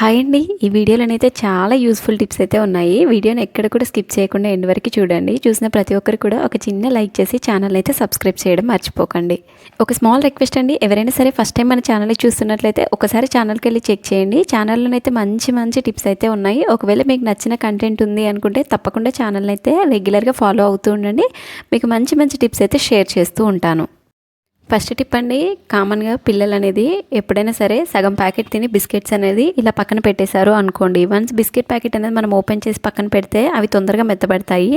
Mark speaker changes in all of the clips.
Speaker 1: Hi అండి. ఈ వీడియోలోనైతే చాలా యూస్ఫుల్ టిప్స్ అయితే ఉన్నాయి. వీడియోని ఎక్కడ కూడా స్కిప్ చేయకుండా ఎండ్ వరకు చూడండి. చూసిన ప్రతి ఒక్కరు కూడా ఒక చిన్న లైక్ చేసి ఛానల్ అయితే సబ్స్క్రైబ్ చేయడం మర్చిపోకండి. ఒక స్మాల్ రిక్వెస్ట్ అండి. ఎవరైనా సరే ఫస్ట్ టైం మన ఛానల్ చూస్తున్నట్లయితే ఒకసారి ఛానల్కి వెళ్ళి చెక్ చేయండి. ఛానల్లోనైతే మంచి మంచి టిప్స్ అయితే ఉన్నాయి. ఒకవేళ మీకు నచ్చిన కంటెంట్ ఉంది అనుకుంటే తప్పకుండా ఛానల్ అయితే రెగ్యులర్గా ఫాలో అవుతూ ఉండండి. మీకు మంచి మంచి టిప్స్ అయితే షేర్ చేస్తూ ఉంటాను. ఫస్ట్ టిప్ అండి కామన్గా పిల్లలు అనేది ఎప్పుడైనా సరే సగం ప్యాకెట్ తిని బిస్కెట్స్ అనేది ఇలా పక్కన పెట్టేశారు అనుకోండి. వన్స్ బిస్కెట్ ప్యాకెట్ అనేది మనం ఓపెన్ చేసి పక్కన పెడితే అవి తొందరగా మెత్తబడతాయి.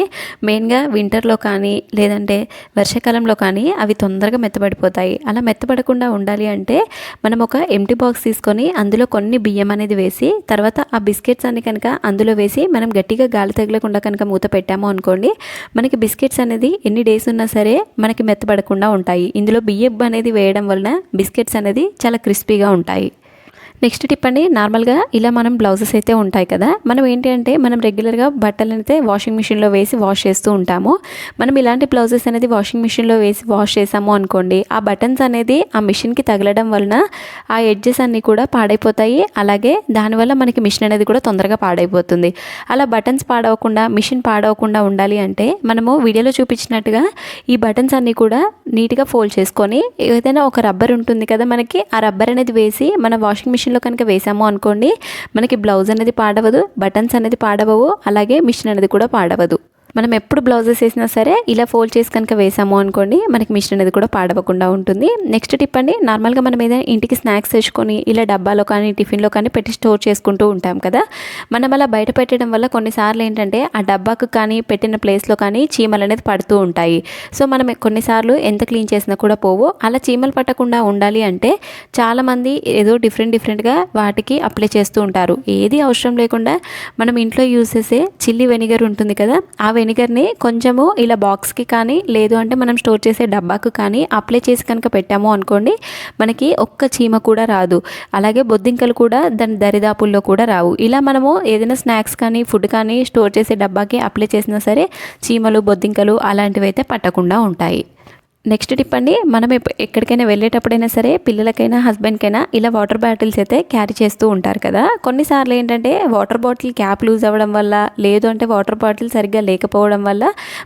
Speaker 1: మెయిన్గా వింటర్లో కానీ లేదంటే వర్షాకాలంలో కానీ అవి తొందరగా మెత్తబడిపోతాయి. అలా మెత్తబడకుండా ఉండాలి అంటే మనం ఒక ఎంటీ బాక్స్ తీసుకొని అందులో కొన్ని బియ్యం అనేది వేసి తర్వాత ఆ బిస్కెట్స్ అన్ని కనుక అందులో వేసి మనం గట్టిగా గాలి తగలకుండా కనుక మూత పెట్టాము అనుకోండి మనకి బిస్కెట్స్ అనేది ఎన్ని డేస్ ఉన్నా సరే మనకి మెత్తబడకుండా ఉంటాయి. ఇందులో బియ్యం అనేది వేయడం వలన బిస్కెట్స్ అనేది చాలా క్రిస్పీగా ఉంటాయి. నెక్స్ట్ టిప్ అండి నార్మల్గా ఇలా మనం బ్లౌజెస్ అయితే ఉంటాయి కదా మనం ఏంటి అంటే మనం రెగ్యులర్గా బట్టలు అయితే వాషింగ్ మిషన్లో వేసి వాష్ చేస్తూ ఉంటాము. మనం ఇలాంటి బ్లౌజెస్ అనేది వాషింగ్ మిషన్లో వేసి వాష్ చేసాము అనుకోండి ఆ బటన్స్ అనేది ఆ మిషన్కి తగలడం వలన ఆ ఎడ్జెస్ అన్నీ కూడా పాడైపోతాయి. అలాగే దానివల్ల మనకి మిషన్ అనేది కూడా తొందరగా పాడైపోతుంది. అలా బటన్స్ పాడవకుండా మిషన్ పాడవకుండా ఉండాలి అంటే మనము వీడియోలో చూపించినట్టుగా ఈ బటన్స్ అన్నీ కూడా నీట్గా ఫోల్డ్ చేసుకొని ఏదైనా ఒక రబ్బర్ ఉంటుంది కదా మనకి ఆ రబ్బర్ అనేది వేసి మన వాషింగ్ మిషన్ మిషన్లో కనుక వేసాము అనుకోండి మనకి బ్లౌజ్ అనేది పాడవదు బటన్స్ అనేది పాడవవు అలాగే మిషన్ అనేది కూడా పాడవదు. మనం ఎప్పుడు బ్లౌజెస్ వేసినా సరే ఇలా ఫోల్డ్ చేసి కనుక వేసాము అనుకోండి మనకి మిషన్ అనేది కూడా పాడవకుండా ఉంటుంది. నెక్స్ట్ టిప్ అండి నార్మల్గా మనం ఏదైనా ఇంటికి స్నాక్స్ తెచ్చుకొని ఇలా డబ్బాలో కానీ టిఫిన్లో కానీ పెట్టి స్టోర్ చేసుకుంటూ ఉంటాం కదా. మనం అలా బయట పెట్టడం వల్ల కొన్నిసార్లు ఏంటంటే ఆ డబ్బాకు కానీ పెట్టిన ప్లేస్లో కానీ చీమలు అనేది పడుతూ ఉంటాయి. సో మనం కొన్నిసార్లు ఎంత క్లీన్ చేసినా కూడా పోవు. అలా చీమలు పట్టకుండా ఉండాలి అంటే చాలామంది ఏదో డిఫరెంట్ డిఫరెంట్గా వాటికి అప్లై చేస్తూ ఉంటారు. ఏది అవసరం లేకుండా మనం ఇంట్లో యూస్ చేసే చిల్లీ వెనిగర్ ఉంటుంది కదా ఆ వెనిగర్ని కొంచెము ఇలా బాక్స్కి కానీ లేదు అంటే మనం స్టోర్ చేసే డబ్బాకు కానీ అప్లై చేసి కనుక పెట్టాము అనుకోండి మనకి ఒక్క చీమ కూడా రాదు. అలాగే బొద్దింకలు కూడా దాని దరిదాపుల్లో కూడా రావు. ఇలా మనము ఏదైనా స్నాక్స్ కానీ ఫుడ్ కానీ స్టోర్ చేసే డబ్బాకి అప్లై చేసినా సరే చీమలు బొద్దింకలు అలాంటివి అయితే పట్టకుండా ఉంటాయి. నెక్స్ట్ టిప్ అండి మనం ఎక్కడికైనా వెళ్ళేటప్పుడైనా సరే పిల్లలకైనా హస్బెండ్కైనా ఇలా వాటర్ బాటిల్స్ అయితే క్యారీ చేస్తూ ఉంటారు కదా. కొన్నిసార్లు ఏంటంటే వాటర్ బాటిల్ క్యాప్ లూజ్ అవ్వడం వల్ల లేదు అంటే వాటర్ బాటిల్ సరిగ్గా లేకపోవడం వల్ల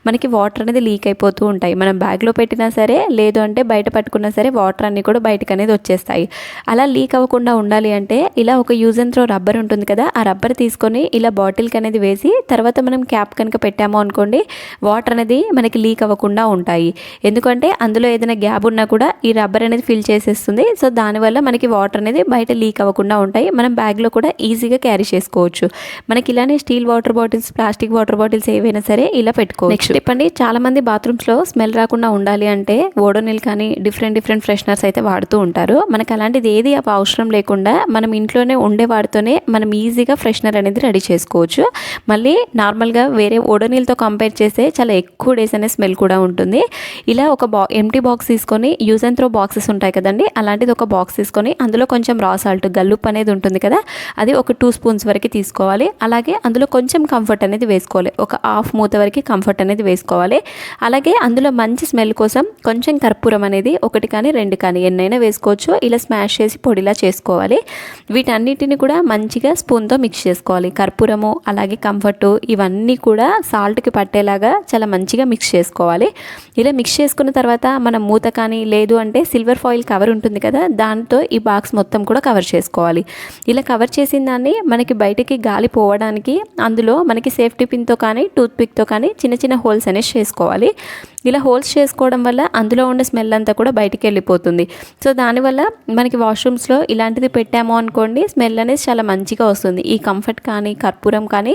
Speaker 1: మనకి వాటర్ అనేది లీక్ అయిపోతూ ఉంటాయి. మనం బ్యాగ్లో పెట్టినా సరే లేదు అంటే బయట పట్టుకున్నా సరే వాటర్ అన్నీ కూడా బయటకు అనేది వచ్చేస్తాయి. అలా లీక్ అవ్వకుండా ఉండాలి అంటే ఇలా ఒక యూజ్ అండ్ త్రో రబ్బర్ ఉంటుంది కదా ఆ రబ్బర్ తీసుకొని ఇలా బాటిల్కి అనేది వేసి తర్వాత మనం క్యాప్ కనుక పెట్టాము అనుకోండి వాటర్ అనేది మనకి లీక్ అవ్వకుండా ఉంటాయి. ఎందుకంటే అందులో ఏదైనా గ్యాప్ ఉన్నా కూడా ఈ రబ్బర్ అనేది ఫిల్ చేసేస్తుంది. సో దానివల్ల మనకి వాటర్ అనేది బయట లీక్ అవ్వకుండా ఉంటాయి. మనం బ్యాగ్లో కూడా ఈజీగా క్యారీ చేసుకోవచ్చు. మనకి ఇలానే steel water bottles plastic water bottles ఏవైనా సరే ఇలా పెట్టుకోవచ్చు. నెక్స్ట్ చెప్పండి చాలా మంది బాత్రూమ్స్లో స్మెల్ రాకుండా ఉండాలి అంటే ఓడోనిల్ కానీ డిఫరెంట్ డిఫరెంట్ ఫ్రెషనర్స్ అయితే వాడుతూ ఉంటారు. మనకి అలాంటిది ఏది అవసరం లేకుండా మనం ఇంట్లోనే ఉండే వాటితోనే మనం ఈజీగా ఫ్రెషనర్ అనేది రెడీ చేసుకోవచ్చు. మళ్ళీ నార్మల్గా వేరే ఓడోనిల్తో కంపేర్ చేస్తే చాలా ఎక్కువ డేస్ అనే స్మెల్ కూడా ఉంటుంది. ఇలా ఒక బా ఎంటీ బాక్స్ తీసుకొని యూజ్ అండ్ త్రో బాక్సెస్ ఉంటాయి కదండి. అలాంటిది ఒక బాక్స్ తీసుకొని అందులో కొంచెం రా సాల్ట్ గల్లుప్ అనేది ఉంటుంది కదా. అది ఒక టూ స్పూన్స్ వరకు తీసుకోవాలి. అలాగే అందులో కొంచెం కంఫర్ట్ అనేది వేసుకోవాలి. ఒక హాఫ్ మూత వరకు కంఫర్ట్ అనేది వేసుకోవాలి. అలాగే అందులో మంచి స్మెల్ కోసం కొంచెం కర్పూరం అనేది ఒకటి కానీ రెండు కానీ ఎన్నైనా వేసుకోవచ్చు. ఇలా స్మాష్ చేసి పొడిలా చేసుకోవాలి. వీటన్నిటిని కూడా మంచిగా స్పూన్తో మిక్స్ చేసుకోవాలి. కర్పూరము అలాగే కంఫర్టు ఇవన్నీ కూడా సాల్ట్కి పట్టేలాగా చాలా మంచిగా మిక్స్ చేసుకోవాలి. ఇలా మిక్స్ చేసుకున్న తర్వాత తర్వాత మనం మూత కానీ లేదు అంటే సిల్వర్ ఫాయిల్ కవర్ ఉంటుంది కదా దాంతో ఈ బాక్స్ మొత్తం కూడా కవర్ చేసుకోవాలి. ఇలా కవర్ చేసిన దాన్ని మనకి బయటికి గాలి పోవడానికి అందులో మనకి సేఫ్టీ పిన్తో కానీ టూత్ పిక్తో కానీ చిన్న చిన్న హోల్స్ అనేవి చేసుకోవాలి. ఇలా హోల్స్ చేసుకోవడం వల్ల అందులో ఉండే స్మెల్ అంతా కూడా బయటికి వెళ్ళిపోతుంది. సో దానివల్ల మనకి వాష్రూమ్స్లో ఇలాంటిది పెట్టాము అనుకోండి స్మెల్ అనేది చాలా మంచిగా వస్తుంది. ఈ కంఫర్ట్ కానీ కర్పూరం కానీ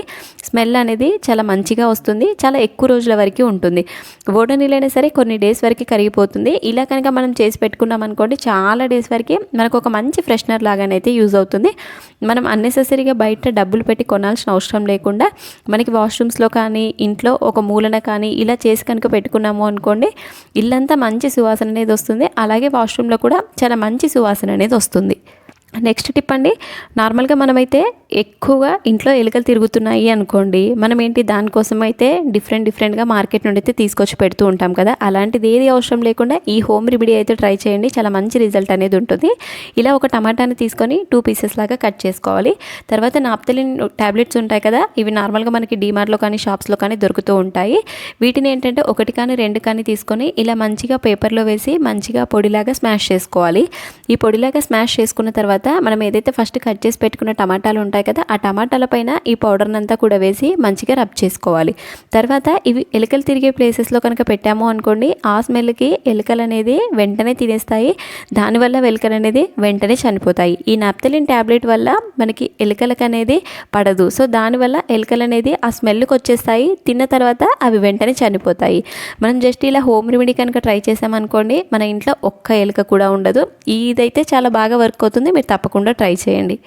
Speaker 1: స్మెల్ అనేది చాలా మంచిగా వస్తుంది. చాలా ఎక్కువ రోజుల వరకు ఉంటుంది. ఓడనీళ్ళైనా సరే కొన్ని డేస్ వరకు కరిగిపోతుంది. ఇలా కనుక మనం చేసి పెట్టుకున్నాం అనుకోండి చాలా డేస్ వరకు మనకు ఒక మంచి ఫ్రెషనర్ లాగానైతే యూజ్ అవుతుంది. మనం అన్నెసెసరీగా బయట డబ్బులు పెట్టి కొనాల్సిన అవసరం లేకుండా మనకి వాష్రూమ్స్లో కానీ ఇంట్లో ఒక మూలన కానీ ఇలా చేసి కనుక పెట్టుకున్నాము అనుకోండి ఇల్లంతా మంచి సువాసన అనేది వస్తుంది. అలాగే వాష్రూమ్లో కూడా చాలా మంచి సువాసన అనేది వస్తుంది. నెక్స్ట్ టిప్ అండి నార్మల్గా మనమైతే ఎక్కువగా ఇంట్లో ఎలుకలు తిరుగుతున్నాయి అనుకోండి మనం ఏంటి దానికోసం అయితే డిఫరెంట్ డిఫరెంట్గా మార్కెట్ నుండి అయితే తీసుకొచ్చి పెడుతూ ఉంటాం కదా అలాంటిది ఏది అవసరం లేకుండా ఈ హోమ్ రెమెడీ అయితే ట్రై చేయండి చాలా మంచి రిజల్ట్ అనేది ఉంటుంది. ఇలా ఒక టమాటాని తీసుకొని టూ పీసెస్ లాగా కట్ చేసుకోవాలి. తర్వాత నాప్తలిన్ ట్యాబ్లెట్స్ ఉంటాయి కదా ఇవి నార్మల్గా మనకి డీమార్ట్లో కానీ షాప్స్లో కానీ దొరుకుతూ ఉంటాయి. వీటిని ఏంటంటే ఒకటి కానీ రెండు కానీ తీసుకొని ఇలా మంచిగా పేపర్లో వేసి మంచిగా పొడిలాగా స్మాష్ చేసుకోవాలి. ఈ పొడిలాగా స్మాష్ చేసుకున్న తర్వాత మనం ఏదైతే ఫస్ట్ కట్ చేసి పెట్టుకున్న టమాటాలు ఉంటాయి కదా ఆ టమాటాల పైన ఈ పౌడర్ని అంతా కూడా వేసి మంచిగా రబ్ చేసుకోవాలి. తర్వాత ఇవి ఎలుకలు తిరిగే ప్లేసెస్లో కనుక పెట్టాము అనుకోండి ఆ స్మెల్కి ఎలుకలు అనేది వెంటనే తినేస్తాయి. దానివల్ల ఎలుకలు అనేది వెంటనే చనిపోతాయి. ఈ నాప్తలిన్ ట్యాబ్లెట్ వల్ల మనకి ఎలుకలకు అనేది పడదు. సో దానివల్ల ఎలుకలు అనేది ఆ స్మెల్కి వచ్చేస్తాయి. తిన్న తర్వాత అవి వెంటనే చనిపోతాయి. మనం జస్ట్ ఇలా హోమ్ రెమెడీ కనుక ట్రై చేసామనుకోండి మన ఇంట్లో ఒక్క ఎలుక కూడా ఉండదు. ఇదైతే చాలా బాగా వర్క్ అవుతుంది. మీరు తప్పకుండా ట్రై చేయండి.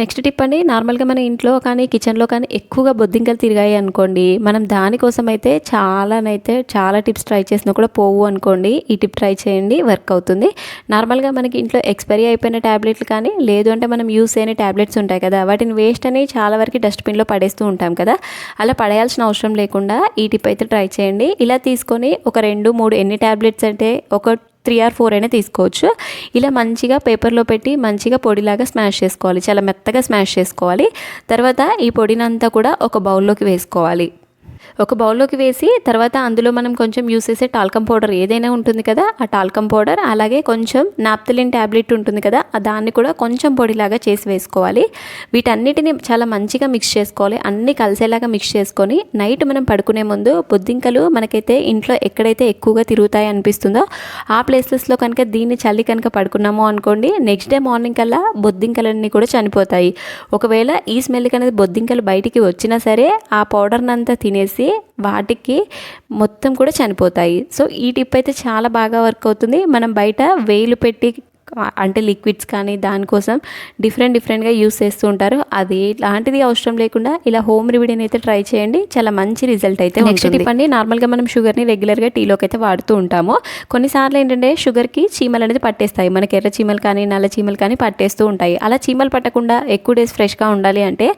Speaker 1: నెక్స్ట్ టిప్ అండి నార్మల్గా మన ఇంట్లో కానీ కిచెన్లో కానీ ఎక్కువగా బొద్దింకలు తిరిగాయి అనుకోండి మనం దానికోసం అయితే చాలానైతే చాలా టిప్స్ ట్రై చేసినా కూడా పోవు అనుకోండి ఈ టిప్ ట్రై చేయండి వర్క్ అవుతుంది. నార్మల్గా మనకి ఇంట్లో ఎక్స్పైరీ అయిపోయిన ట్యాబ్లెట్లు కానీ లేదు అంటే మనం యూస్ అయిన ట్యాబ్లెట్స్ ఉంటాయి కదా వాటిని వేస్ట్ అని చాలా వరకు డస్ట్బిన్లో పడేస్తూ ఉంటాం కదా అలా పడేయాల్సిన అవసరం లేకుండా ఈ టిప్ అయితే ట్రై చేయండి. ఇలా తీసుకొని ఒక రెండు మూడు ఎన్ని ట్యాబ్లెట్స్ అంటే ఒక త్రీ ఆర్ ఫోర్ అయినా తీసుకోవచ్చు. ఇలా మంచిగా పేపర్లో పెట్టి మంచిగా పొడిలాగా స్మాష్ చేసుకోవాలి. చాలా మెత్తగా స్మాష్ చేసుకోవాలి. తర్వాత ఈ పొడినంతా కూడా ఒక బౌల్లోకి వేసుకోవాలి. ఒక బౌల్లోకి వేసి తర్వాత అందులో మనం కొంచెం యూస్ చేసే టాల్కమ్ పౌడర్ ఏదైనా ఉంటుంది కదా ఆ టాల్కమ్ పౌడర్ అలాగే కొంచెం నాప్తలిన్ ట్యాబ్లెట్ ఉంటుంది కదా ఆ దాన్ని కూడా కొంచెం పొడిలాగా చేసి వేసుకోవాలి. వీటన్నిటిని చాలా మంచిగా మిక్స్ చేసుకోవాలి. అన్నీ కలిసేలాగా మిక్స్ చేసుకొని నైట్ మనం పడుకునే ముందు బొద్దింకలు మనకైతే ఇంట్లో ఎక్కడైతే ఎక్కువగా తిరుగుతాయి అనిపిస్తుందో ఆ ప్లేసెస్లో కనుక దీన్ని చల్లి కనుక పడుకున్నాము అనుకోండి నెక్స్ట్ డే మార్నింగ్ కల్లా బొద్దింకలన్నీ కూడా చనిపోతాయి. ఒకవేళ ఈ స్మెల్కి అనేది బొద్దింకలు బయటికి వచ్చినా సరే ఆ పౌడర్ని అంతా చేసి వాటికి మొత్తం కూడా చనిపోతాయి. సో ఈ టిప్ అయితే చాలా బాగా వర్క్ అవుతుంది. మనం బయట వేలు పెట్టి అంటే లిక్విడ్స్ కానీ దానికోసం డిఫరెంట్ డిఫరెంట్గా యూస్ చేస్తూ ఉంటారు. అది లాంటిది అవసరం లేకుండా ఇలా హోమ్ రెమెడీని అయితే ట్రై చేయండి. చాలా మంచి రిజల్ట్ అయితే నెక్స్ట్ టిప్ అండి నార్మల్గా మనం షుగర్ని రెగ్యులర్గా టీలోకి అయితే వాడుతూ ఉంటాము. కొన్నిసార్లు ఏంటంటే షుగర్కి చీమలు అనేది పట్టేస్తాయి. మనకి ఎర్ర చీమలు కానీ నల్ల చీమలు కానీ పట్టేస్తూ ఉంటాయి. అలా చీమలు పట్టకుండా ఎక్కువ డేస్ ఫ్రెష్గా ఉండాలి అంటే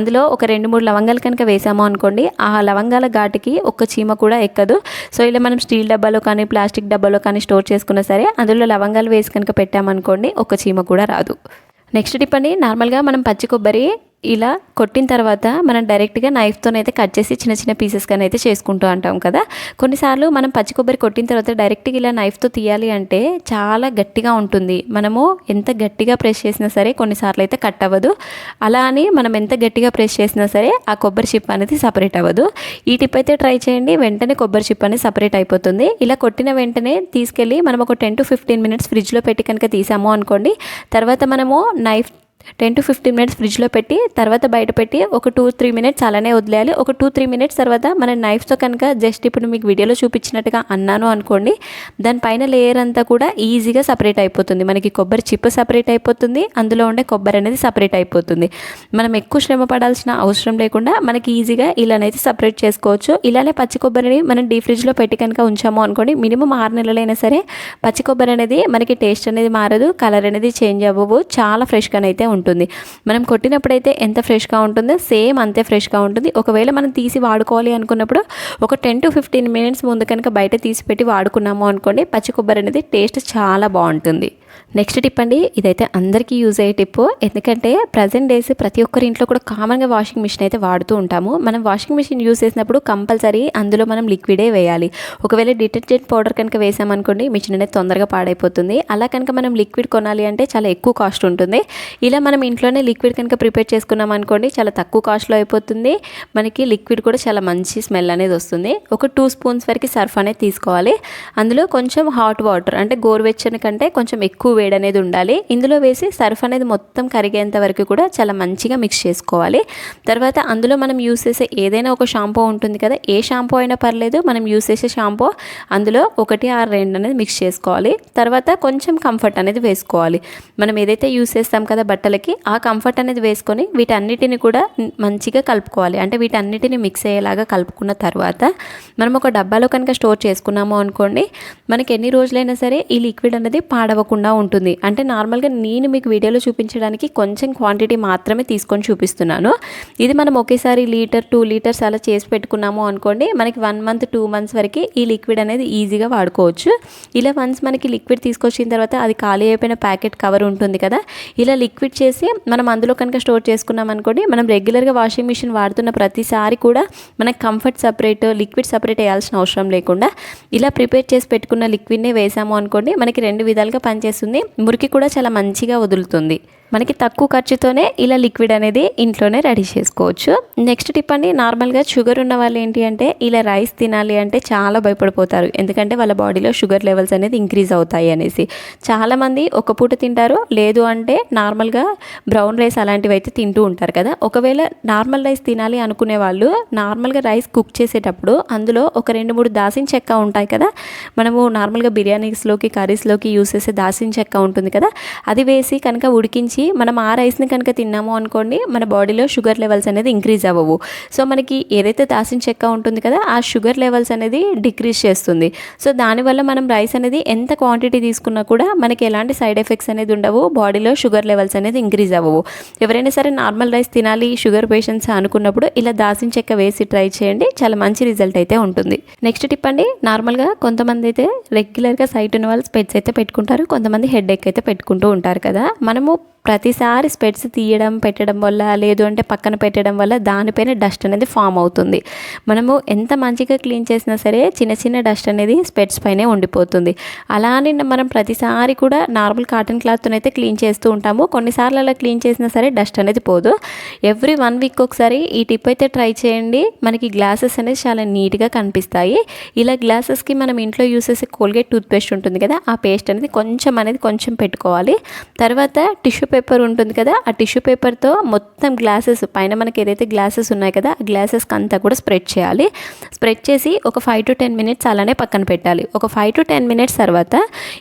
Speaker 1: అందులో ఒక రెండు మూడు లవంగాలు కనుక వేసాము అనుకోండి ఆ లవంగాల ఘాటుకి ఒక్క చీమ కూడా ఎక్కదు. సో ఇలా మనం స్టీల్ డబ్బాలో కానీ ప్లాస్టిక్ డబ్బాలో కానీ స్టోర్ చేసుకున్నా సరే అందులో లవంగాలు వేసి కనుక పెట్టామనుకోండి ఒక్క చీమ కూడా రాదు. నెక్స్ట్ టిప్ అండి నార్మల్గా మనం పచ్చి కొబ్బరి ఇలా కొట్టిన తర్వాత మనం డైరెక్ట్గా నైఫ్తోనైతే కట్ చేసి చిన్న చిన్న పీసెస్గా అయితే చేసుకుంటూ ఉంటాం కదా. కొన్నిసార్లు మనం పచ్చి కొబ్బరి కొట్టిన తర్వాత డైరెక్ట్గా ఇలా నైఫ్తో తీయాలి అంటే చాలా గట్టిగా ఉంటుంది. మనము ఎంత గట్టిగా ప్రెస్ చేసినా సరే కొన్నిసార్లు అయితే కట్ అవ్వదు. అలా అని మనం ఎంత గట్టిగా ప్రెస్ చేసినా సరే ఆ కొబ్బరి చిప్ అనేది సపరేట్ అవ్వదు. ఈ టిప్ అయితే ట్రై చేయండి. వెంటనే కొబ్బరి చిప్ అనేది సపరేట్ అయిపోతుంది. ఇలా కొట్టిన వెంటనే తీసుకెళ్ళి మనం ఒక టెన్ టు ఫిఫ్టీన్ మినిట్స్ ఫ్రిడ్జ్లో పెట్టి కనుక తీసాము అనుకోండి తర్వాత మనము knife ten to fifteen minutes ఫ్రిడ్జ్లో పెట్టి తర్వాత బయట పెట్టి ఒక టూ త్రీ మినిట్స్ అలానే వదిలేయాలి. ఒక టూ త్రీ మినిట్స్ తర్వాత మన నైఫ్తో కనుక జస్ట్ ఇప్పుడు మీకు వీడియోలో చూపించినట్టుగా అన్నాను అనుకోండి దానిపైన లేయర్ అంతా కూడా ఈజీగా సపరేట్ అయిపోతుంది. మనకి కొబ్బరి చిప్ప సపరేట్ అయిపోతుంది. అందులో ఉండే కొబ్బరి అనేది సపరేట్ అయిపోతుంది. మనం ఎక్కువ శ్రమ పడాల్సిన అవసరం లేకుండా మనకి ఈజీగా ఇలానైతే సపరేట్ చేసుకోవచ్చు. ఇలానే పచ్చి కొబ్బరిని మనం డీ ఫ్రిడ్జ్లో పెట్టి కనుక ఉంచాము అనుకోండి మినిమం ఆరు నెలలైనా సరే పచ్చి కొబ్బరి అనేది మనకి టేస్ట్ అనేది మారదు కలర్ అనేది చేంజ్ అవ్వవు. చాలా ఫ్రెష్గా అయితే ఉంటుంది ఉంటుంది. మనం కొట్టినప్పుడైతే ఎంత ఫ్రెష్గా ఉంటుందో సేమ్ అంతే ఫ్రెష్గా ఉంటుంది. ఒకవేళ మనం తీసి వాడుకోవాలి అనుకున్నప్పుడు ఒక టెన్ టు ఫిఫ్టీన్ మినిట్స్ ముందు కనుక బయట తీసి పెట్టి వాడుకున్నాము అనుకోండి పచ్చి కొబ్బరి అనేది టేస్ట్ చాలా బాగుంటుంది. నెక్స్ట్ టిప్ అండి ఇదైతే అందరికీ యూజ్ అయ్యే టిప్. ఎందుకంటే ప్రజెంట్ డేస్ ప్రతి ఒక్కరి ఇంట్లో కూడా కామన్గా వాషింగ్ మిషన్ అయితే వాడుతూ ఉంటాము. మనం వాషింగ్ మిషన్ యూజ్ చేసినప్పుడు కంపల్సరీ అందులో మనం లిక్విడే వేయాలి. ఒకవేళ డిటర్జెంట్ పౌడర్ కనుక వేసామనుకోండి మిషన్ అనేది తొందరగా పాడైపోతుంది. అలా కనుక మనం లిక్విడ్ కొనాలి అంటే చాలా ఎక్కువ కాస్ట్ ఉంటుంది. ఇలా మనం ఇంట్లోనే లిక్విడ్ కనుక ప్రిపేర్ చేసుకున్నాం అనుకోండి చాలా తక్కువ కాస్ట్లో అయిపోతుంది. మనకి లిక్విడ్ కూడా చాలా మంచి స్మెల్ అనేది వస్తుంది. ఒక టూ స్పూన్స్ వరకు సర్ఫ్ అనేది తీసుకోవాలి. అందులో కొంచెం హాట్ వాటర్ అంటే గోరువెచ్చని కంటే కొంచెం ఎక్కువ ఎక్కువ వేడి అనేది ఉండాలి. ఇందులో వేసి సర్ఫ్ అనేది మొత్తం కరిగేంత వరకు కూడా చాలా మంచిగా మిక్స్ చేసుకోవాలి. తర్వాత అందులో మనం యూస్ చేసే ఏదైనా ఒక షాంపూ ఉంటుంది కదా ఏ షాంపూ అయినా పర్లేదు మనం యూస్ చేసే షాంపూ అందులో ఒకటి ఆరు రెండు అనేది మిక్స్ చేసుకోవాలి. తర్వాత కొంచెం కంఫర్ట్ అనేది వేసుకోవాలి. మనం ఏదైతే యూస్ చేస్తాం కదా బట్టలకి ఆ కంఫర్ట్ అనేది వేసుకొని వీటన్నిటిని కూడా మంచిగా కలుపుకోవాలి. అంటే వీటన్నిటిని మిక్స్ అయ్యేలాగా కలుపుకున్న తర్వాత మనం ఒక డబ్బాలో కనుక స్టోర్ చేసుకున్నాము అనుకోండి మనకి ఎన్ని రోజులైనా సరే ఈ లిక్విడ్ అనేది పాడవకుండా లేకుండా ఉంటుంది. అంటే నార్మల్గా నేను మీకు వీడియోలో చూపించడానికి కొంచెం క్వాంటిటీ మాత్రమే తీసుకొని చూపిస్తున్నాను. ఇది మనం ఒకేసారి లీటర్ టూ లీటర్స్ అలా చేసి పెట్టుకున్నాము అనుకోండి మనకి వన్ మంత్ టూ మంత్స్ వరకు ఈ లిక్విడ్ అనేది ఈజీగా వాడుకోవచ్చు. ఇలా వన్స్ మనకి లిక్విడ్ తీసుకొచ్చిన తర్వాత అది ఖాళీ అయిపోయిన ప్యాకెట్ కవర్ ఉంటుంది కదా ఇలా లిక్విడ్ చేసి మనం అందులో కనుక స్టోర్ చేసుకున్నాం అనుకోండి మనం రెగ్యులర్గా వాషింగ్ మిషన్ వాడుతున్న ప్రతిసారి కూడా మనకి కంఫర్ట్ సపరేట్ లిక్విడ్ సపరేట్ వేయాల్సిన అవసరం లేకుండా ఇలా ప్రిపేర్ చేసి పెట్టుకున్న లిక్విడ్నే వేసాము అనుకోండి మనకి రెండు విధాలుగా పనిచేస్తుంది మురికి కూడా చాలా మంచిగా వదులుతుంది. మనకి తక్కువ ఖర్చుతోనే ఇలా లిక్విడ్ అనేది ఇంట్లోనే రెడీ చేసుకోవచ్చు. నెక్స్ట్ టిప్ అండి నార్మల్గా షుగర్ ఉన్న వాళ్ళు ఏంటి అంటే ఇలా రైస్ తినాలి అంటే చాలా భయపడిపోతారు. ఎందుకంటే వాళ్ళ బాడీలో షుగర్ లెవెల్స్ అనేది ఇంక్రీజ్ అవుతాయి అనేసి. చాలామంది ఒక పూట తింటారు లేదు అంటే నార్మల్గా బ్రౌన్ రైస్ అలాంటివి అయితే తింటూ ఉంటారు కదా. ఒకవేళ నార్మల్ రైస్ తినాలి అనుకునే వాళ్ళు నార్మల్గా రైస్ కుక్ చేసేటప్పుడు అందులో ఒక రెండు మూడు దాసిన చెక్క ఉంటాయి కదా. మనము నార్మల్గా బిర్యానీస్లోకి కర్రీస్లోకి యూస్ చేసే దాసిన చెక్క ఉంటుంది కదా. అది వేసి కనుక ఉడికించి మనం ఆ రైస్ని కనుక తిన్నాము అనుకోండి మన బాడీలో షుగర్ లెవెల్స్ అనేది ఇంక్రీజ్ అవ్వవు. సో మనకి ఏదైతే దాసిన చెక్క ఉంటుంది కదా ఆ షుగర్ లెవెల్స్ అనేది డిక్రీజ్ చేస్తుంది. సో దానివల్ల మనం రైస్ అనేది ఎంత క్వాంటిటీ తీసుకున్నా కూడా మనకి ఎలాంటి సైడ్ ఎఫెక్ట్స్ అనేది ఉండవు బాడీలో షుగర్ లెవెల్స్ అనేది ఇంక్రీజ్ అవ్వవు. ఎవరైనా సరే నార్మల్ రైస్ తినాలి షుగర్ పేషెంట్స్ అనుకున్నప్పుడు ఇలా దాసిన చెక్క వేసి ట్రై చేయండి చాలా మంచి రిజల్ట్ అయితే ఉంటుంది. నెక్స్ట్ టిప్ అండి నార్మల్గా కొంతమంది అయితే రెగ్యులర్గా సైట్ ఉన్న వాళ్ళు స్పెట్స్ అయితే పెట్టుకుంటారు కొంతమంది హెడ్ ఎక్ అయితే పెట్టుకుంటూ ఉంటారు కదా. మనము ప్రతిసారి స్పెట్స్ తీయడం పెట్టడం వల్ల లేదు అంటే పక్కన పెట్టడం వల్ల దానిపైన డస్ట్ అనేది ఫామ్ అవుతుంది. మనము ఎంత మంచిగా క్లీన్ చేసినా సరే చిన్న చిన్న డస్ట్ అనేది స్పెట్స్ పైనే ఉండిపోతుంది. అలానే మనం ప్రతిసారి కూడా నార్మల్ కాటన్ క్లాత్తో అయితే క్లీన్ చేస్తూ ఉంటాము. కొన్నిసార్లు అలా క్లీన్ చేసినా సరే డస్ట్ అనేది పోదు. ఎవ్రీ వన్ వీక్ ఒకసారి ఈ టిప్ అయితే ట్రై చేయండి. మనకి గ్లాసెస్ అనేది చాలా నీట్గా కనిపిస్తాయి. ఇలా గ్లాసెస్కి మనం ఇంట్లో యూస్ చేసే కోల్గేట్ టూత్ పేస్ట్ ఉంటుంది కదా ఆ పేస్ట్ అనేది కొంచెం అనేది కొంచెం పెట్టుకోవాలి. తర్వాత టిష్యూ పేపర్ పేపర్ ఉంటుంది కదా ఆ టిష్యూ పేపర్తో మొత్తం గ్లాసెస్ పైన మనకి ఏదైతే గ్లాసెస్ ఉన్నాయి కదా ఆ గ్లాసెస్కి అంతా కూడా స్ప్రెడ్ చేయాలి. స్ప్రెడ్ చేసి ఒక ఫైవ్ టు టెన్ మినిట్స్ అలానే పక్కన పెట్టాలి. ఒక ఫైవ్ టు టెన్ మినిట్స్ తర్వాత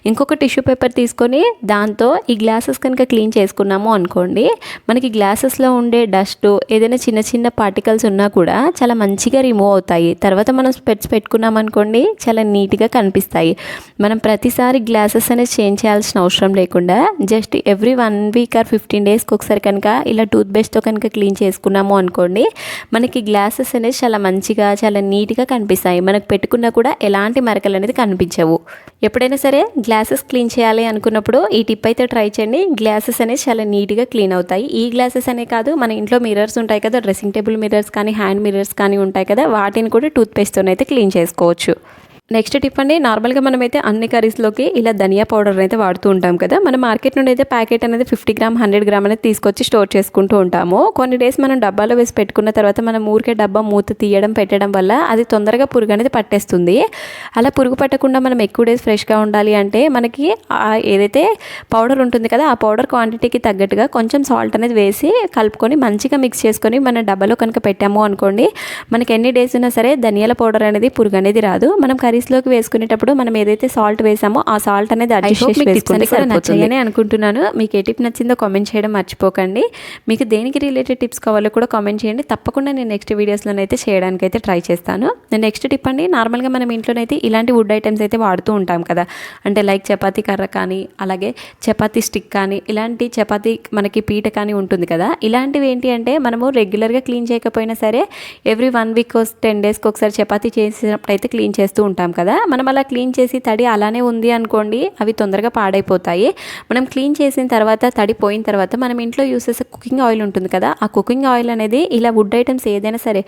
Speaker 1: ఇంకొక టిష్యూ పేపర్ తీసుకొని దాంతో ఈ గ్లాసెస్ కనుక క్లీన్ చేసుకున్నాము అనుకోండి మనకి గ్లాసెస్లో ఉండే డస్ట్ ఏదైనా చిన్న చిన్న పార్టికల్స్ ఉన్నా కూడా చాలా మంచిగా రిమూవ్ అవుతాయి. తర్వాత మనం స్పెట్స్ పెట్టుకున్నాం అనుకోండి చాలా నీట్గా కనిపిస్తాయి. మనం ప్రతిసారి గ్లాసెస్ అనేది చేంజ్ చేయాల్సిన అవసరం లేకుండా just every one week or fifteen డేస్కి ఒకసారి కనుక ఇలా టూత్ బ్రష్తో కనుక క్లీన్ చేసుకున్నాము అనుకోండి మనకి గ్లాసెస్ అనేది చాలా మంచిగా చాలా నీట్గా కనిపిస్తాయి. మనకు పెట్టుకున్నా కూడా ఎలాంటి మరకలు అనేది కనిపించవు. ఎప్పుడైనా సరే గ్లాసెస్ క్లీన్ చేయాలి అనుకున్నప్పుడు ఈ టిప్ అయితే ట్రై చేయండి. గ్లాసెస్ అనేది చాలా నీట్గా క్లీన్ అవుతాయి. ఈ గ్లాసెస్ అనే కాదు మన ఇంట్లో మిర్రర్స్ ఉంటాయి కదా డ్రెస్సింగ్ టేబుల్ మిర్రర్స్ కానీ హ్యాండ్ మిర్రర్స్ కానీ ఉంటాయి కదా వాటిని కూడా టూత్ పేస్ట్తో క్లీన్ చేసుకోవచ్చు. నెక్స్ట్ టిప్ అండి నార్మల్గా మనమైతే అన్ని కర్రీస్లోకి ఇలా ధనియా పౌడర్ అయితే వాడుతూ ఉంటాం కదా. మనం మార్కెట్ నుండి అయితే ప్యాకెట్ అనేది ఫిఫ్టీ గ్రామ్ హండ్రెడ్ గ్రామ్ అనేది తీసుకొచ్చి స్టోర్ చేసుకుంటూ ఉంటాము. కొన్ని డేస్ మనం డబ్బాలో వేసి పెట్టుకున్న తర్వాత మనం ఊరికే డబ్బా మూత తీయడం పెట్టడం వల్ల అది తొందరగా పురుగు అనేది పట్టేస్తుంది. అలా పురుగు పట్టకుండా మనం ఎక్కువ డేస్ ఫ్రెష్గా ఉండాలి అంటే మనకి ఏదైతే పౌడర్ ఉంటుంది కదా ఆ పౌడర్ క్వాంటిటీకి తగ్గట్టుగా కొంచెం సాల్ట్ అనేది వేసి కలుపుకొని మంచిగా మిక్స్ చేసుకొని మన డబ్బాలో కనుక పెట్టాము అనుకోండి మనకి ఎన్ని డేస్ ఉన్నా సరే ధనియాల పౌడర్ అనేది పురుగు అనేది రాదు. మనం కర్రీ కర్రీస్లోకి వేసుకునేటప్పుడు మనం ఏదైతే సాల్ట్ వేసామో ఆ సాల్ట్ అనేది అడ్జస్ట్ చేసి వేసుకుంటే నచ్చాయని అనుకుంటున్నాను. మీకు ఏ టిప్ నచ్చిందో కామెంట్ చేయడం మర్చిపోకండి. మీకు దేనికి రిలేటెడ్ టిప్స్ కావాలో కూడా కామెంట్ చేయండి. తప్పకుండా నేను నెక్స్ట్ వీడియోస్లోనైతే చేయడానికి అయితే ట్రై చేస్తాను. నెక్స్ట్ టిప్ అండి నార్మల్గా మనం ఇంట్లోనైతే ఇలాంటి వుడ్ ఐటమ్స్ అయితే వాడుతూ ఉంటాం కదా. అంటే లైక్ చపాతీ కర్ర కానీ అలాగే చపాతీ స్టిక్ కానీ ఇలాంటి చపాతీ మనకి పీట కానీ ఉంటుంది కదా. ఇలాంటివి ఏంటి అంటే మనము రెగ్యులర్గా క్లీన్ చేయకపోయినా సరే ఎవ్రీ వన్ వీక్ టెన్ డేస్కి ఒకసారి చపాతీ చేసినప్పుడు అయితే క్లీన్ చేస్తూ ఉంటాం. కదా? మనం అలా క్లీన్ చేసి తడి అలానే ఉంది అనుకోండి అవి తొందరగా పాడైపోతాయి. మనం క్లీన్ చేసిన తర్వాత తడి పోయిన తర్వాత మనం ఇంట్లో యూస్ చేసే కుకింగ్ ఆయిల్ ఉంటుంది కదా? ఆ కుకింగ్ ఆయిల్ అనేది ఇలా వుడ్ ఐటమ్స్ ఏదైనా సరే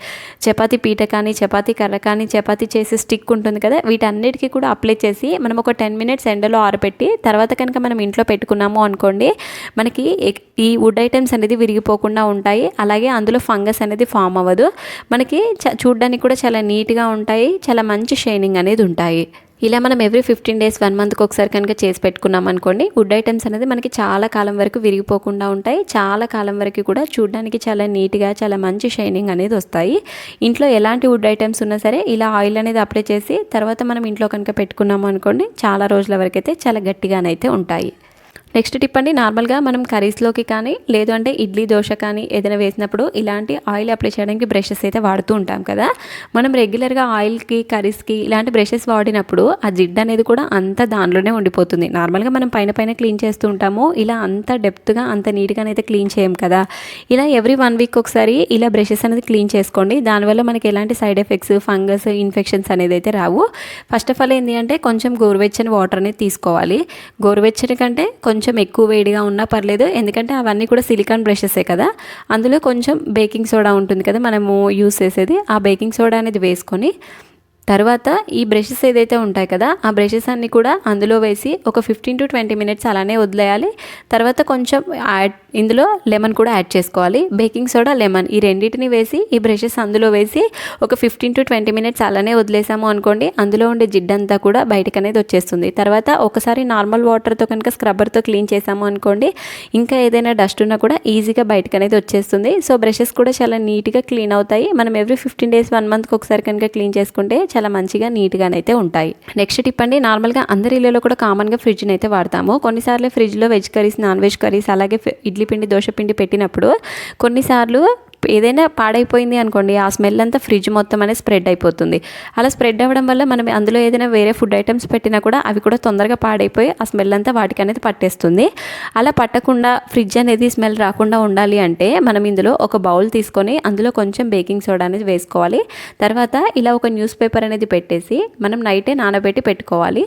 Speaker 1: చపాతీ పీట కానీ చపాతీ కర్ర కానీ చపాతీ చేసే స్టిక్ ఉంటుంది కదా? వీటన్నిటికీ కూడా అప్లై చేసి మనం ఒక టెన్ మినిట్స్ ఎండలో ఆరబెట్టి తర్వాత కనుక మనం ఇంట్లో పెట్టుకున్నాము అనుకోండి మనకి ఈ వుడ్ ఐటమ్స్ అనేది విరిగిపోకుండా ఉంటాయి. అలాగే అందులో ఫంగస్ అనేది ఫామ్ అవ్వదు. మనకి చ- కూడా చాలా నీట్గా ఉంటాయి. చాలా మంచి షైనింగ్ అనేది అనేది ఉంటాయి. ఇలా మనం ఎవ్రీ ఫిఫ్టీన్ డేస్ వన్ మంత్కి ఒకసారి కనుక చేసి పెట్టుకున్నాం అనుకోండి వుడ్ ఐటమ్స్ అనేది మనకి చాలా కాలం వరకు విరిగిపోకుండా ఉంటాయి. చాలా కాలం వరకు కూడా చూడడానికి చాలా నీట్గా చాలా మంచి షైనింగ్ అనేది వస్తాయి. ఇంట్లో ఎలాంటి వుడ్ ఐటమ్స్ ఉన్నా సరే ఇలా ఆయిల్ అనేది అప్లై చేసి తర్వాత మనం ఇంట్లో కనుక పెట్టుకున్నాము అనుకోండి చాలా రోజుల వరకు అయితే చాలా గట్టిగానైతే ఉంటాయి. నెక్స్ట్ టిప్ అండి నార్మల్గా మనం కర్రీస్లోకి కానీ లేదు అంటే ఇడ్లీ దోశ కానీ ఏదైనా వేసినప్పుడు ఇలాంటి ఆయిల్ అప్లై చేయడానికి బ్రషెస్ అయితే వాడుతూ ఉంటాం కదా. మనం రెగ్యులర్గా ఆయిల్కి కర్రీస్కి ఇలాంటి బ్రషెస్ వాడినప్పుడు ఆ జిడ్డు అనేది కూడా అంత దానిలోనే ఉండిపోతుంది. నార్మల్గా మనం పైన పైన క్లీన్ చేస్తూ ఉంటాము ఇలా అంత డెప్త్గా అంత నీట్గా అయితే క్లీన్ చేయం కదా. ఇలా ఎవ్రీ వన్ వీక్ ఒకసారి ఇలా బ్రషెస్ అనేది క్లీన్ చేసుకోండి. దానివల్ల మనకి ఎలాంటి సైడ్ ఎఫెక్ట్స్ ఫంగస్ ఇన్ఫెక్షన్స్ అనేది అయితే రావు. ఫస్ట్ ఆఫ్ ఆల్ ఏంటి అంటే కొంచెం గోరువెచ్చని వాటర్ అనేది తీసుకోవాలి. గోరువెచ్చని కంటే కొంచెం కొంచెం ఎక్కువ వేడిగా ఉన్నా పర్లేదు. ఎందుకంటే అవన్నీ కూడా సిలికాన్ బ్రషెసే కదా. అందులో కొంచెం బేకింగ్ సోడా ఉంటుంది కదా మనము యూస్ చేసేది. ఆ బేకింగ్ సోడా అనేది వేసుకొని తర్వాత ఈ బ్రషెస్ ఏదైతే ఉంటాయి కదా ఆ బ్రషెస్ అన్నీ కూడా అందులో వేసి ఒక ఫిఫ్టీన్ టు ట్వంటీ మినిట్స్ అలానే వదిలేయాలి. తర్వాత కొంచెం యాడ్ ఇందులో లెమన్ కూడా యాడ్ చేసుకోవాలి. బేకింగ్ సోడా లెమన్ ఈ రెండింటిని వేసి ఈ బ్రషెస్ అందులో వేసి ఒక ఫిఫ్టీన్ టు ట్వంటీ మినిట్స్ అలానే వదిలేసాము అనుకోండి అందులో ఉండే జిడ్డంతా కూడా బయటకు అనేది వచ్చేస్తుంది. తర్వాత ఒకసారి నార్మల్ వాటర్తో కనుక స్క్రబ్బర్తో క్లీన్ చేసాము అనుకోండి ఇంకా ఏదైనా డస్ట్ ఉన్నా కూడా ఈజీగా బయటకు అనేది వచ్చేస్తుంది. సో బ్రషెస్ కూడా చాలా నీట్గా క్లీన్ అవుతాయి. మనం ఎవ్రీ ఫిఫ్టీన్ డేస్ వన్ మంత్కి ఒకసారి కనుక క్లీన్ చేసుకుంటే చాలా మంచిగా నీట్గానైతే ఉంటాయి. నెక్స్ట్ టిప్ అండి నార్మల్గా అందరి ఇళ్ళలో కూడా కామన్గా ఫ్రిడ్జ్ని అయితే వాడతాము. కొన్నిసార్లు ఫ్రిడ్జ్లో veg curries non veg curries అలాగే ఇడ్లీ పిండి దోశ పిండి పెట్టినప్పుడు కొన్నిసార్లు ఏదైనా పాడైపోయింది అనుకోండి ఆ స్మెల్ అంతా ఫ్రిడ్జ్ మొత్తం అనేది స్ప్రెడ్ అయిపోతుంది. అలా స్ప్రెడ్ అవ్వడం వల్ల మనం అందులో ఏదైనా వేరే ఫుడ్ ఐటమ్స్ పెట్టినా కూడా అవి కూడా తొందరగా పాడైపోయి ఆ స్మెల్ అంతా వాటికి అనేది పట్టేస్తుంది. అలా పట్టకుండా ఫ్రిడ్జ్ అనేది స్మెల్ రాకుండా ఉండాలి అంటే మనం ఇందులో ఒక బౌల్ తీసుకొని అందులో కొంచెం బేకింగ్ సోడా అనేది వేసుకోవాలి. తర్వాత ఇలా ఒక న్యూస్ పేపర్ అనేది పెట్టేసి మనం నైటే నానబెట్టి పెట్టుకోవాలి.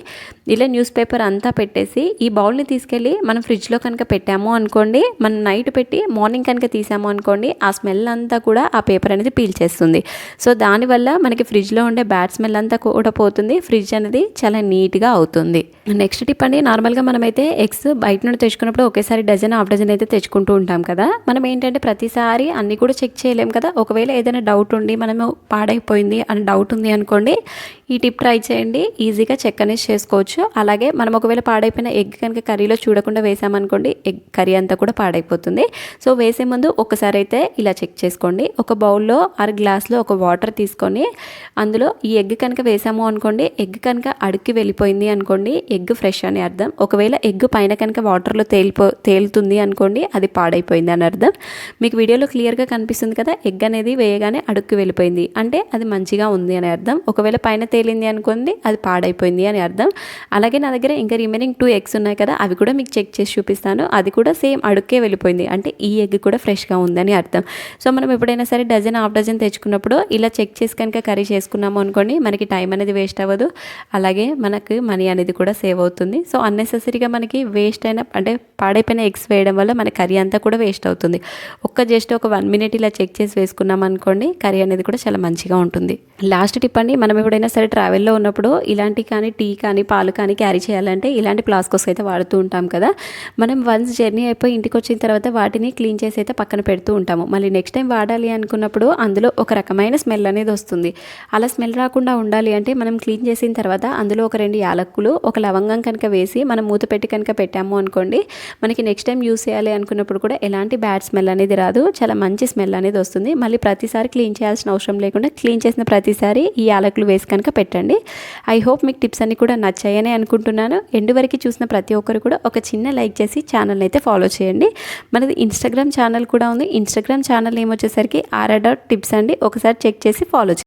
Speaker 1: ఇలా న్యూస్ పేపర్ అంతా పెట్టేసి ఈ బౌల్ని తీసుకెళ్ళి మనం ఫ్రిడ్జ్లో కనుక పెట్టాము అనుకోండి మనం నైట్ పెట్టి మార్నింగ్ కనుక తీసాము అనుకోండి ఆ స్మెల్ అంతా కూడా ఆ పేపర్ అనేది పీల్చేస్తుంది. సో దానివల్ల మనకి ఫ్రిడ్జ్లో ఉండే బ్యాడ్ స్మెల్ అంతా కూడా పోతుంది. ఫ్రిడ్జ్ అనేది చాలా నీట్గా అవుతుంది. నెక్స్ట్ టిప్ అండి నార్మల్గా మనమైతే ఎగ్స్ బయట నుండి తెచ్చుకున్నప్పుడు ఒకేసారి డజన్ హాఫ్ డజన్ అయితే తెచ్చుకుంటూ ఉంటాం కదా. మనం ఏంటంటే ప్రతిసారి అన్నీ కూడా చెక్ చేయలేం కదా. ఒకవేళ ఏదైనా డౌట్ ఉండి మనము పాడైపోయింది అని డౌట్ ఉంది అనుకోండి ఈ టిప్ ట్రై చేయండి. ఈజీగా చెక్ చేసుకోవచ్చు. అలాగే మనం ఒకవేళ పాడైపోయిన ఎగ్ కనుక కర్రీలో చూడకుండా వేసామనుకోండి ఎగ్ కర్రీ అంతా కూడా పాడైపోతుంది. సో వేసే ముందు ఒకసారి అయితే ఇలా చెక్ చేసుకోండి. ఒక బౌల్లో అర గ్లాస్లో ఒక వాటర్ తీసుకొని అందులో ఈ ఎగ్ కనుక వేసాము అనుకోండి ఎగ్ కనుక అడుక్కి వెళ్ళిపోయింది అనుకోండి ఎగ్ ఫ్రెష్ అని అర్థం. ఒకవేళ ఎగ్ పైన కనుక వాటర్లో తేలిపో తేలుతుంది అనుకోండి అది పాడైపోయింది అని అర్థం. మీకు వీడియోలో క్లియర్గా కనిపిస్తుంది కదా ఎగ్ అనేది వేయగానే అడుక్కి వెళ్ళిపోయింది. అంటే అది మంచిగా ఉంది అని అర్థం. ఒకవేళ పైన తేలి తేలింది అనుకోండి అది పాడైపోయింది అని అర్థం. అలాగే నా దగ్గర ఇంకా రిమైనింగ్ టూ ఎగ్స్ ఉన్నాయి కదా అవి కూడా మీకు చెక్ చేసి చూపిస్తాను. అది కూడా సేమ్ అడుక్కే వెళ్ళిపోయింది. అంటే ఈ ఎగ్ కూడా ఫ్రెష్గా ఉందని అర్థం. సో మనం ఎప్పుడైనా సరే డజన్ హాఫ్ డజన్ తెచ్చుకున్నప్పుడు ఇలా చెక్ చేసి కనుక కర్రీ చేసుకున్నాము అనుకోండి మనకి టైం అనేది వేస్ట్ అవ్వదు. అలాగే మనకు మనీ అనేది కూడా సేవ్ అవుతుంది. సో అన్నెసెసరీగా మనకి వేస్ట్ అయిన అంటే పాడైపోయిన ఎగ్స్ వేయడం వల్ల మన కర్రీ అంతా కూడా వేస్ట్ అవుతుంది. ఒక్క జస్ట్ ఒక వన్ మినిట్ ఇలా చెక్ చేసి వేసుకున్నాం అనుకోండి కర్రీ అనేది కూడా చాలా మంచిగా ఉంటుంది. లాస్ట్ టిప్ అండి మనం ఎప్పుడైనా సరే ట్రావెల్లో ఉన్నప్పుడు ఇలాంటి కానీ టీ కానీ పాలు కానీ క్యారీ చేయాలంటే ఇలాంటి ప్లాస్కోస్ అయితే వాడుతూ ఉంటాం కదా. మనం వన్స్ జర్నీ అయిపోయి ఇంటికి వచ్చిన తర్వాత వాటిని క్లీన్ చేసి అయితే పక్కన పెడుతూ ఉంటాము. మళ్ళీ నెక్స్ట్ టైం వాడాలి అనుకున్నప్పుడు అందులో ఒక రకమైన స్మెల్ అనేది వస్తుంది. అలా స్మెల్ రాకుండా ఉండాలి అంటే మనం క్లీన్ చేసిన తర్వాత అందులో ఒక రెండు యాలక్కులు ఒక లవంగం కనుక వేసి మనం మూత పెట్టి కనుక పెట్టాము అనుకోండి మనకి నెక్స్ట్ టైం యూస్ చేయాలి అనుకున్నప్పుడు కూడా ఎలాంటి బ్యాడ్ స్మెల్ అనేది రాదు. చాలా మంచి స్మెల్ అనేది వస్తుంది. మళ్ళీ ప్రతిసారి క్లీన్ చేయాల్సిన అవసరం లేకుండా క్లీన్ చేసిన ప్రతిసారి ఈ యాలకులు వేసి కనుక పెట్టండి. ఐ హోప్ మీకు టిప్స్ అన్ని కూడా నచ్చాయని అనుకుంటున్నాను. ఎండు వరకు చూసిన ప్రతి ఒక్కరు కూడా ఒక చిన్న లైక్ చేసి ఛానల్ అయితే ఫాలో చేయండి. మనది ఇన్స్టాగ్రామ్ ఛానల్ కూడా ఉంది. ఇన్స్టాగ్రామ్ ఛానల్ ఏమొచ్చేసరికి ఆర్ఆర్ డాట్ టిప్స్ అండి. ఒకసారి చెక్ చేసి ఫాలో